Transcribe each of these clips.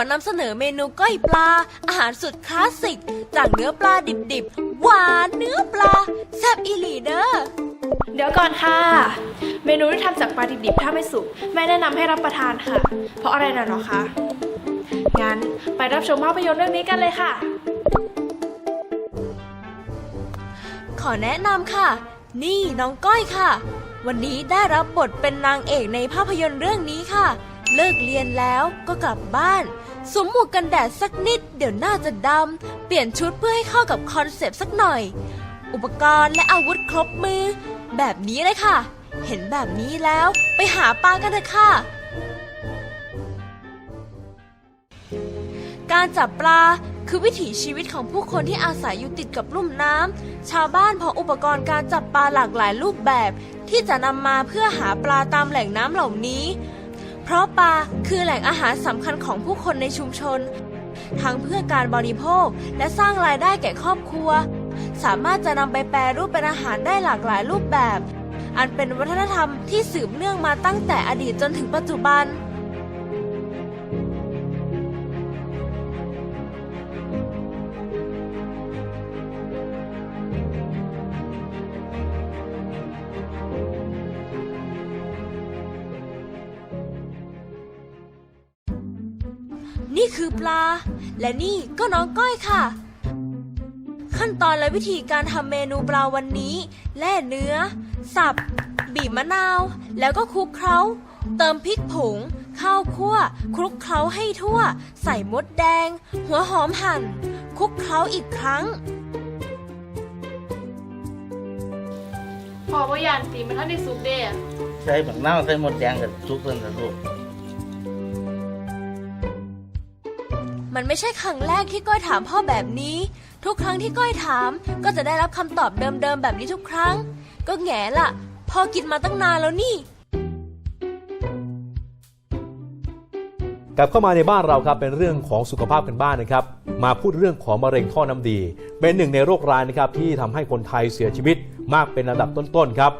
วันนี้ขอนำเสนอเมนูก้อยปลา อาหารสุดคลาสสิก จากเนื้อปลาดิบๆ หวานเนื้อปลา แซ่บอีหลีเด้อเดี๋ยวก่อนค่ะ เมนูที่ทำจากปลาดิบๆ ถ้าไม่สุกแม่แนะนำให้รับประทานค่ะ เพราะอะไรนะหรอคะ งั้นไปรับชมภาพยนตร์เรื่องนี้กันเลยค่ะ ขอแนะนำค่ะ นี่น้องก้อยค่ะ วันนี้ได้รับบทเป็นนางเอกในภาพยนตร์เรื่องนี้ค่ะ เลิกเรียนแล้วก็กลับบ้าน สวมหมวกกันแดดสักนิด เดี๋ยวหน้าจะดำ เปลี่ยนชุดเพื่อให้เข้ากับคอนเซปต์สักหน่อย อุปกรณ์และอาวุธครบมือ แบบนี้เลยค่ะ เห็นแบบนี้แล้วไปหาปลากันเถอะค่ะ การจับปลาคือวิถีชีวิตของผู้คนที่อาศัยอยู่ติดกับลุ่มน้ำ ชาวบ้านพออุปกรณ์การจับปลาหลากหลายรูปแบบ ที่จะนำมาเพื่อหาปลาตามแหล่งน้ำเหล่านี้ เพราะปลาคือแหล่งอาหารสำคัญของผู้คนในชุมชน ทั้งเพื่อการบริโภคและสร้างรายได้แก่ครอบครัว สามารถจะนำไปแปรรูปเป็นอาหารได้หลากหลายรูปแบบ อันเป็นวัฒนธรรมที่สืบเนื่องมาตั้งแต่อดีตจนถึงปัจจุบัน ปลา และนี่ก็น้องก้อยค่ะ ขั้นตอนและวิธีการทำเมนูปลาวันนี้ แล่เนื้อ สับ บีบมะนาว แล้วก็คลุกเคล้า เติมพริกผง ข้าวคั่ว คลุกเคล้าให้ทั่ว ใส่มดแดง หัวหอมหั่น คลุกเคล้าอีกครั้ง พอว่ายานตีมันท่านได้สุกเด้ ใส่บักนาวใส่หมดแดงกับซุปเพิ่นกับลูก มันไม่ใช่ครั้งแรกที่ก้อยถามพ่อแบบนี้ ทุกครั้งที่ก้อยถามก็จะได้รับคำตอบเดิมๆแบบนี้ทุกครั้ง ก็แง่ละพ่อกินมาตั้งนานแล้วนี่กลับเข้ามาในบ้านเราครับเป็นเรื่องของสุขภาพกันบ้านนะครับ มาพูดเรื่องของมะเร็งท่อน้ำดี เป็นหนึ่งในโรคร้ายนะครับที่ทำให้คนไทยเสียชีวิตมากเป็นระดับต้นๆครับ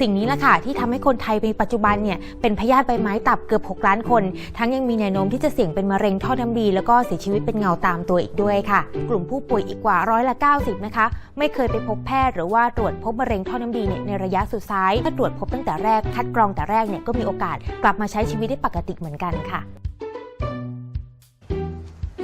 สิ่งนี้แหละค่ะที่ทำให้คนไทยในปัจจุบันเนี่ยเป็นพยาธิใบไม้ตับเกือบ 6 ล้านคน ทั้งยังมีแนวโน้มที่จะเสี่ยงเป็นมะเร็งท่อน้ำดี แล้วก็เสียชีวิตเป็นเงาตามตัวอีกด้วยค่ะ กลุ่มผู้ป่วยอีกกว่าร้อยละ 90 นะคะ ไม่เคยไปพบแพทย์หรือว่าตรวจพบมะเร็งท่อน้ำดีเนี่ยในระยะสุดท้าย ถ้าตรวจพบตั้งแต่แรกคัดกรองแต่แรกเนี่ยก็มีโอกาสกลับมาใช้ชีวิตได้ปกติเหมือนกันค่ะ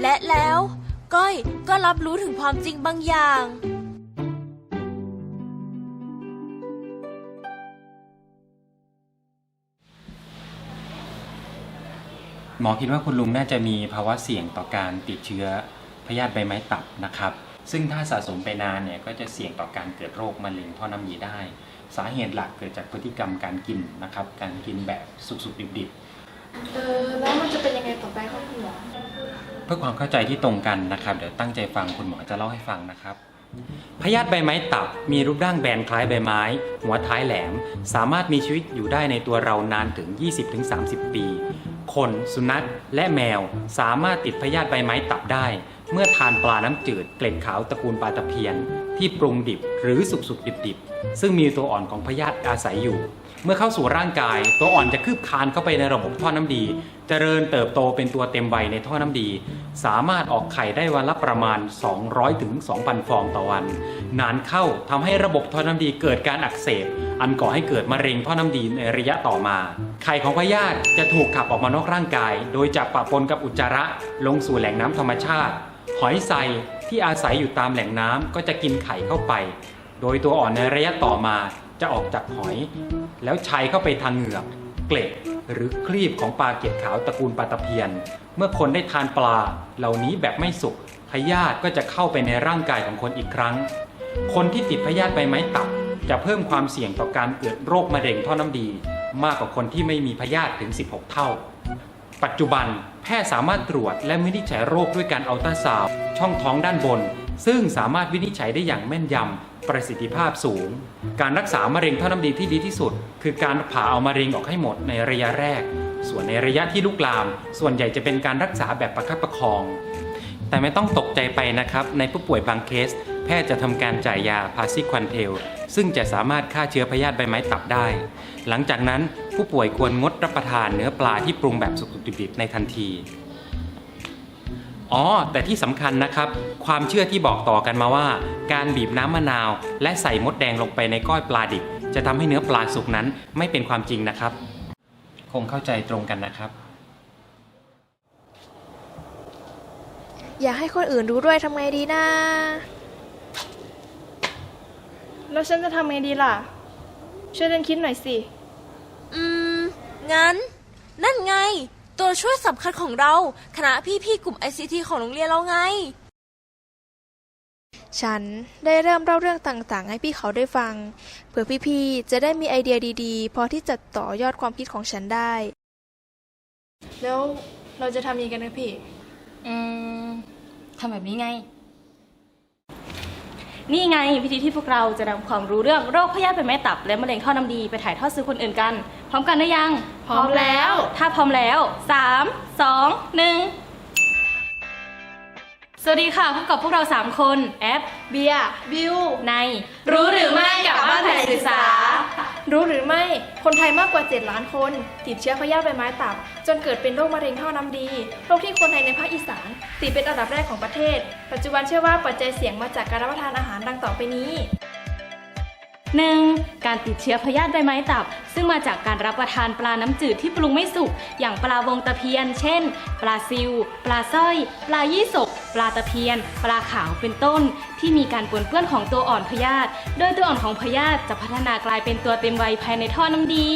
และแล้วก้อยก็รับรู้ถึงความจริงบางอย่าง หมอคิดว่าคุณลุงน่าจะมีภาวะเสี่ยงต่อการติดเชื้อพยาธิใบไม้ตับนะครับ ซึ่งถ้าสะสมไปนานเนี่ยก็จะเสี่ยงต่อการเกิดโรคมะเร็งท่อน้ำดีได้ สาเหตุหลักเกิดจากพฤติกรรมการกินนะครับ การกินแบบสุกๆดิบเออแล้วมันจะเป็นยังไงต่อไปครับคุณหมอๆเพื่อความเข้าใจที่ตรงกันนะครับ เดี๋ยวตั้งใจฟังคุณหมอจะเล่าให้ฟังนะครับพยาธิใบไม้ตับมีรูปร่างแบนคล้ายใบไม้ หัวท้ายแหลม สามารถมีชีวิตอยู่ได้ในตัวเรานานถึง 20-30 ปี คน สุนัข และแมว สามารถติดพยาธิใบไม้ตับได้ เมื่อทานปลาน้ำจืด เกล็ดขาวตระกูลปลาตะเพียน ที่ปรุงดิบหรือสุกๆดิบๆ ซึ่งมีตัวอ่อนของพยาธิอาศัยอยู่ เมื่อเข้าสู่ร่างกาย ตัวอ่อนจะคืบคลานเข้าไปในระบบท่อน้ำดีเจริญเติบโตเป็นตัวเต็มวัยในท่อน้ำดี สามารถออกไข่ได้วันละประมาณ 200ถึง2,000 ฟองต่อวัน นานเข้าทำให้ระบบท่อน้ำดีเกิดการอักเสบ อันก่อให้เกิดมะเร็งท่อน้ำดีในระยะต่อมา ไข่ของพยาธิจะถูกขับออกมานอกร่างกาย โดยจะปะปนกับอุจจาระลงสู่แหล่งน้ำธรรมชาติ หอยไซที่อาศัยอยู่ตามแหล่งน้ำก็จะกินไข่เข้าไป โดยตัวอ่อนในระยะต่อมา จะออกจากหอย แล้วชัยเข้าไปทางเหงือกเกล็ดหรือครีบของปลาเกล็ดขาวตระกูลปลาตะเพียน เมื่อคนได้ทานปลาเหล่านี้แบบไม่สุกพยาธิก็จะเข้าไปในร่างกายของคนอีกครั้ง คนที่ติดพยาธิใบไม้ตับ จะเพิ่มความเสี่ยงต่อการเกิดโรคมะเร็งท่อน้ำดี มากกว่าคนที่ไม่มีพยาธิถึง 16 เท่า ปัจจุบันแพทย์สามารถตรวจและวินิจฉัยโรคด้วยการอัลตราซาวด์ช่องท้องด้านบน ซึ่งสามารถวินิจฉัยได้อย่างแม่นยำ ประสิทธิภาพสูง การรักษามะเร็งท่อน้ำดีที่ดีที่สุด คือการผ่าเอามะเร็งออกให้หมดในระยะแรก ส่วนในระยะที่ลุกลาม ส่วนใหญ่จะเป็นการรักษาแบบประคับประคอง แต่ไม่ต้องตกใจไปนะครับ ในผู้ป่วยบางเคส แพทย์จะทำการจ่ายยาพาซิควันเทล ซึ่งจะสามารถฆ่าเชื้อพยาธิใบไม้ตับได้ หลังจากนั้นผู้ป่วยควรงดรับประทานเนื้อปลาที่ปรุงแบบสุกดิบในทันที อ๋อ แต่ที่สำคัญนะครับ ความเชื่อที่บอกต่อกันมาว่า การบีบน้ำมะนาว และใส่มดแดงลงไปในก้อยปลาดิบ จะทำให้เนื้อปลาสุกนั้นไม่เป็นความจริงนะครับ คงเข้าใจตรงกันนะครับ อยากให้คนอื่นรู้ด้วยทำไงดีนะ แล้วฉันจะทำไงดีล่ะ ช่วยฉันคิดหน่อยสิ อืม งั้น นั่นไง ตัวช่วยสำคัญของเรา คณะพี่ๆกลุ่ม ICT ของโรงเรียนเราไง ฉันได้เริ่มเล่าเรื่องต่างๆ ให้พี่เขาได้ฟัง เผื่อพี่ๆจะได้มีไอเดียดีๆ พอที่จะต่อยอดความคิดของฉันได้ แล้วเราจะทำยังไงกันนะพี่ อืมทำแบบนี้ไง นี่ไงวิธีที่พวกเราจะนำความรู้เรื่องโรคพยาธิเป็นไม้ตับ และมะเร็งท่อน้ำดีไปถ่ายทอดสู่คนอื่นกัน พร้อมกันหรือยัง พร้อมแล้ว ถ้าพร้อมแล้ว 3 2 1 สวัสดีค่ะพบกับพวกเรา 3 คน แอป เบียร์ บิว ใน รู้หรือไม่กับบ้านไผ่ศึกษา รู้หรือไม่ คนไทยมากกว่า 7 ล้านคน ติดเชื้อพยาธิใบไม้ตับ จนเกิดเป็นโรคมะเร็งท่อน้ำดี โรคที่คนไทยในภาคอีสานติดเป็นอันดับแรกของประเทศ ปัจจุบันเชื่อว่าปัจจัยเสี่ยงมาจากการรับประทานอาหารดังต่อไปนี้ 1. การติดเชื้อพยาธิใบไม้ตับ ซึ่งมาจากการรับประทานปลาน้ำจืดที่ปรุงไม่สุก อย่างปลาวงตะเพียน เช่น ปลาซิว ปลาสร้อย ปลายี่สก ปลาตะเพียน ปลาขาวเป็นต้น ที่มีการปนเปื้อนของตัวอ่อนพยาธิ โดยตัวอ่อนของพยาธิจะพัฒนากลายเป็นตัวเต็มวัยภายในท่อน้ำดี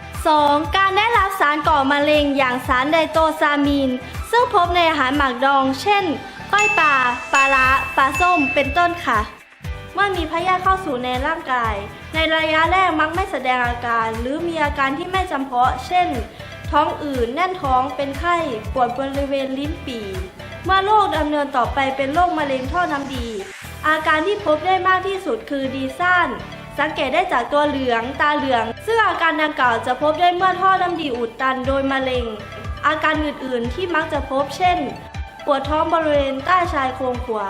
2. การได้รับสารก่อมะเร็งอย่างสารไดโตซามีน ซึ่งพบในอาหารหมักดอง เช่น ก้อยปลา ปลาละปลาส้ม เป็นต้นค่ะ เมื่อมีพยาธิเข้าสู่ในร่างกาย ในระยะแรกมักไม่แสดงอาการ หรือมีอาการที่ไม่จำเพาะ เช่น ท้องอืดแน่นท้องเป็นไข้ปวดบริเวณลิ้นปี่เมื่อโรคดำเนินต่อไปเป็นโรคมะเร็งท่อน้ำดี อาการที่พบได้มากที่สุดคือดีซ่านสังเกตได้จากตัวเหลืองตาเหลือง ซึ่งอาการดังกล่าวจะพบได้เมื่อท่อน้ำดีอุดตันโดยมะเร็ง อาการอื่นๆที่มักจะพบเช่น ปวดท้องบริเวณใต้ชายโครงขวา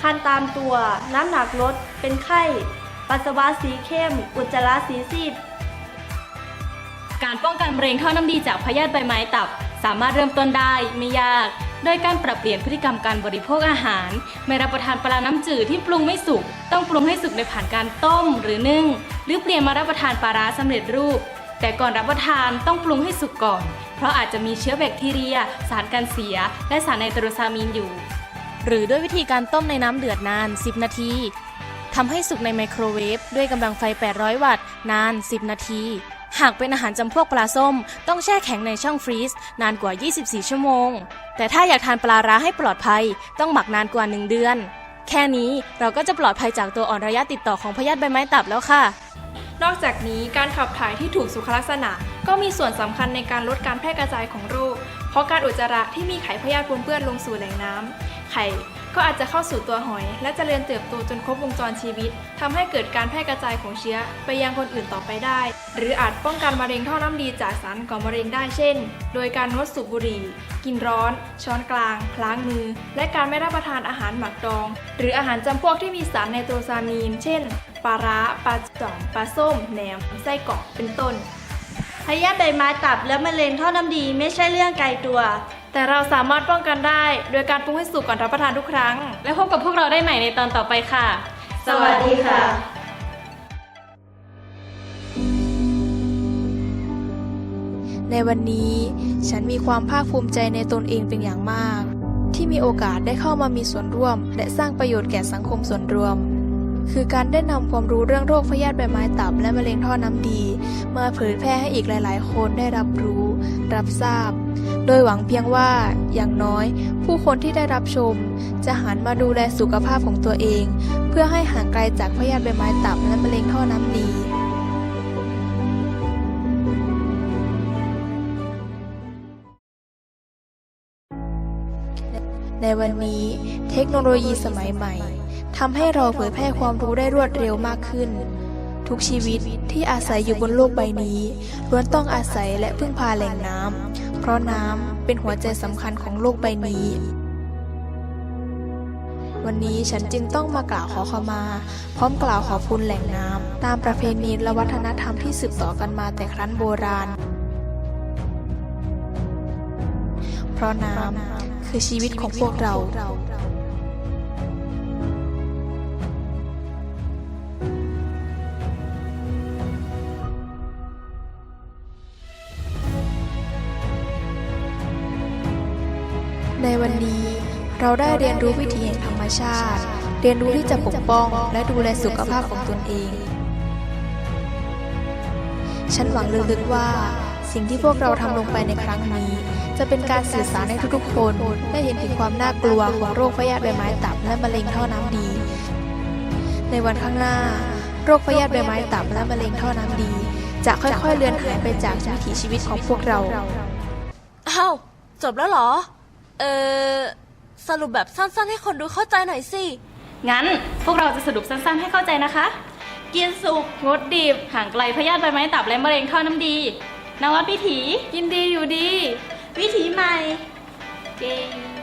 คันตามตัว น้ำหนักลด เป็นไข้ ปัสสาวะสีเข้ม อุจจาระสีซีด การป้องกันมะเร็งท่อน้ำดีจากพยาธิใบไม้ตับ สามารถเริ่มต้นได้ไม่ยาก โดยการปรับเปลี่ยนพฤติกรรมการบริโภคอาหาร ไม่รับประทานปลาน้ำจืดที่ปรุงไม่สุก ต้องปรุงให้สุกโดยผ่านการต้มหรือนึ่ง หรือเปลี่ยนมารับประทานปลาร้าสำเร็จรูป แต่ก่อนรับประทานต้องปรุงให้สุกก่อน เพราะอาจจะมีเชื้อแบคทีเรีย สารกันเสีย และสารไนโตรซามีนอยู่ หรือด้วยวิธีการต้มในน้ำเดือดนาน 10 นาทีทำให้สุกในไมโครเวฟด้วยกำลังไฟ 800 วัตต์ นาน 10 นาที หากเป็นอาหารจำพวกปลาส้ม ต้องแช่แข็งในช่องฟรีซนานกว่า 24 ชั่วโมง แต่ถ้าอยากทานปลาร้าให้ปลอดภัย ต้องหมักนานกว่า 1 เดือน แค่นี้เราก็จะปลอดภัยจากตัวอ่อนระยะติดต่อของพยาธิใบไม้ตับแล้วค่ะ นอกจากนี้การขับถ่ายที่ถูกสุขลักษณะ ก็มีส่วนสำคัญในการลดการแพร่กระจายของโรค เพราะการอุจจาระที่มีไข่พยาธิปนเปื้อนลงสู่แหล่งน้ำ ข่ ก็อาจจะเข้าสู่ตัวหอย และเจริญเติบโตจนครบวงจรชีวิตทำให้เกิดการแพร่กระจายของเชื้อไปยังคนอื่นต่อไปได้ หรืออาจป้องกันมะเร็งท่อน้ำดีจากสารก่อมะเร็งได้เช่น โดยการงดสูบบุหรี่ กินร้อน ช้อนกลางล้างมือ และการไม่รับประทานอาหารหมักดอง หรืออาหารจำพวกที่มีสารไนโตรซามีน เช่นปลาร้าปลาจ่อมปลาส้มแหนมไส้กรอกเป็นต้นพยาธิใบไม้ตับและมะเร็งท่อน้ำดีไม่ใช่เรื่องไกลตัว แต่เราสามารถป้องกันได้ โดยการปรุงให้สุกก่อนรับประทานทุกครั้ง และพบกับพวกเราได้ใหม่ในตอนต่อไปค่ะ สวัสดีค่ะในวันนี้ฉันมีความภาคภูมิใจในตนเองเป็นอย่างมาก ที่มีโอกาสได้เข้ามามีส่วนร่วม และสร้างประโยชน์แก่สังคมส่วนรวม คือการได้นำความรู้เรื่องโรคพยาธิใบไม้ตับและมะเร็งท่อน้ำดี มาเผยแพร่ให้อีกหลาย ๆ คนได้รับรู้ รับทราบ โดยหวังเพียงว่าอย่างน้อย ผู้คนที่ได้รับชม จะหันมาดูแลสุขภาพของตัวเอง เพื่อให้ห่างไกลจากพยาธิใบไม้ตับและมะเร็งท่อน้ำดีในวันนี้เทคโนโลยีสมัยใหม่ทำให้เราเผยแพร่ความรู้ได้รวดเร็วมากขึ้น ทุกชีวิตที่อาศัยอยู่บนโลกใบนี้ล้วนต้องอาศัยและพึ่งพาแหล่งน้ำ เพราะน้ำเป็นหัวใจสำคัญของโลกใบนี้ วันนี้ฉันจึงต้องมากล่าวขอขมา พร้อมกล่าวขอบคุณแหล่งน้ำ ตามประเพณีและวัฒนธรรมที่สืบต่อกันมาแต่ครั้นโบราณ เพราะน้ำคือชีวิตของพวกเรา ในวันนี้เราได้เรียนรู้วิถีแห่งธรรมชาติ เรียนรู้ที่จะปกป้องและดูแลสุขภาพของตนเอง ฉันหวังลึกๆว่า สิ่งที่พวกเราทำลงไปในครั้งนี้ จะเป็นการสื่อสารให้ทุกๆคนได้เห็นถึงความน่ากลัวของโรคพยาธิใบไม้ตับและมะเร็งท่อน้ำดี ในวันข้างหน้า โรคพยาธิใบไม้ตับและมะเร็งท่อน้ำดี จะค่อยๆเลือนหายไปจากวิถีชีวิตของพวกเราอ้าวจบแล้วเหรอ เออสรุปแบบสั้นๆ ให้คนดูเข้าใจหน่อยสิ งั้นพวกเราจะสรุปสั้นๆ ให้เข้าใจนะคะ กินสุกงดดิบห่างไกลพยาธิใบไม้ตับและมะเร็งท่อน้ำดีนวัดวิถี กินดีอยู่ดี วิถีใหม่ เก่ง